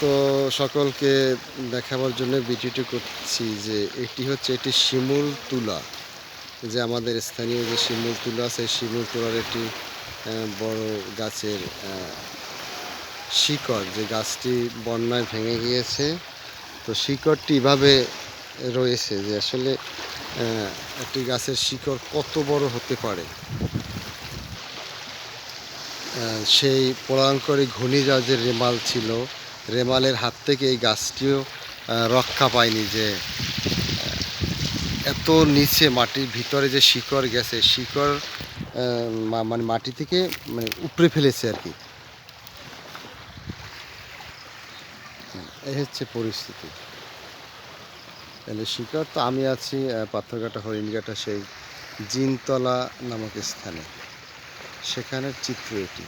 তো সকলকে দেখাবার জন্য ভিডিওটি করছি যে এটি হচ্ছে এটি শিমুল তুলা। যে আমাদের স্থানীয় যে শিমুল তুলা, সেই শিমুল তুলার একটি বড় গাছের শিকড়। যে গাছটি বন্যায় ভেঙে গিয়েছে, তো শিকড়টি এভাবে রয়েছে যে আসলে একটি গাছের শিকড় কত বড় হতে পারে? সেই পলাঙ্করে ঘূর্ণিঝড় যে রেমাল ছিল, রেমালের হাত থেকে এই গাছটিও রক্ষা পায়নি যে এত নিচে মাটির ভিতরে যে শিকড় গেছে, শিকড় মানে মাটি থেকে মানে উপড়ে ফেলেছে আর কি। এই হচ্ছে পরিস্থিতি। তাহলে শিকড় তো আমি আছি পাথরঘাটা হরিণঘাটা সেই জিনতলা নামক স্থানে। সেখানের চিত্র এটি।